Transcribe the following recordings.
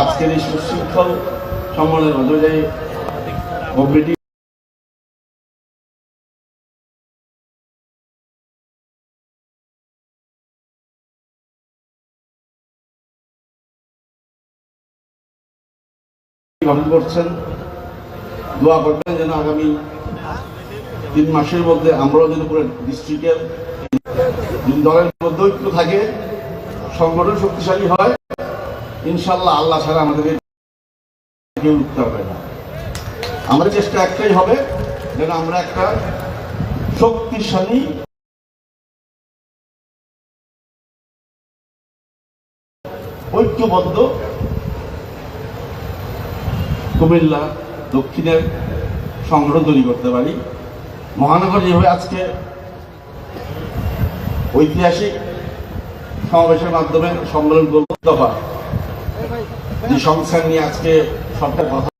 আজকের এই সুশৃঙ্খল সম্মানের অনুযায়ী কমিটি করছেন। দোয়া করবেন যেন আগামী তিন মাসের মধ্যে আমরাও যেন পুরো ডিস্ট্রিক্টের দলের মধ্যে ঐক্য থাকে, সংগঠন শক্তিশালী হয়। ইনশাল্লাহ আল্লাহ ছাড়া আমাদের উঠতে হবে না। আমাদের চেষ্টা একটাই হবে যেন আমরা একটা শক্তিশালী ঐক্যবদ্ধ কুমিল্লা দক্ষিণের সংগঠন তৈরি করতে পারি। মহানগর যেভাবে আজকে ঐতিহাসিক সমাবেশের মাধ্যমে সম্মেলন করব দফা যে সংস্থান নিয়ে আজকে সরকার কথা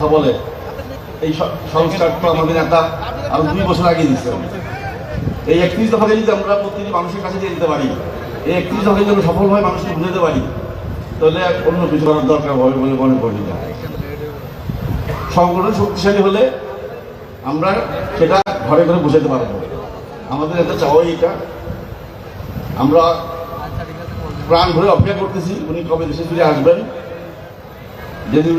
বলে। এই স- সংস্কারটা আমাদের নেতা আরও দুই বছর আগে দিচ্ছে এই একত্রিশ দফাকে যদি আমরা প্রতিটি মানুষের কাছে দিয়ে দিতে পারি এই একত্রিশ দফাকে যদি আমরা সফলভাবে মানুষকে বুঝাতে পারি। তাহলে অন্য কিছু করার দরকার হবে বলে মনে করি না। সংগঠন শক্তিশালী হলে আমরা সেটা ঘরে ঘরে বুঝাতে পারব। আমাদের একটা চাওয়াই এটা। আমরা প্রাণ ভরে অপেক্ষা করতেছি, উনি কবে দেশে ফিরে আসবেন? যদি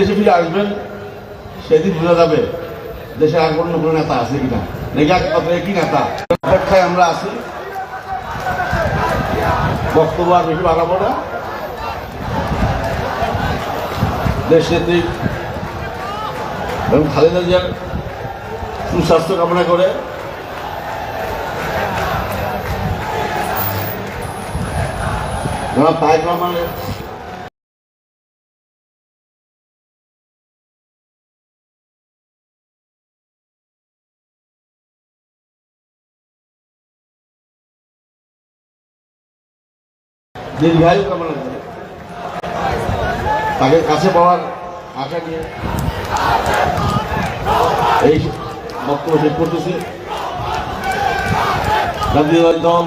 দেশে ফিরে আসবেন, সেদিন বোঝা যাবে দেশে আর অন্য কোনো নেতা আছে কিনা। নাকি একমাত্র একই নেতা? অপেক্ষায় আমরা আছি। বক্তব্য আর বেশি বাড়াবো না। দেশ নেত্রী এবং খালেদা জিয়ার সুস্বাস্থ্য কামনা করে রহমানের দীর্ঘায়ু কামনা করে তাকে কাছে পাওয়ার আশা নিয়ে এই বক্তব্য শেষ করতেছি। জাতীয় দল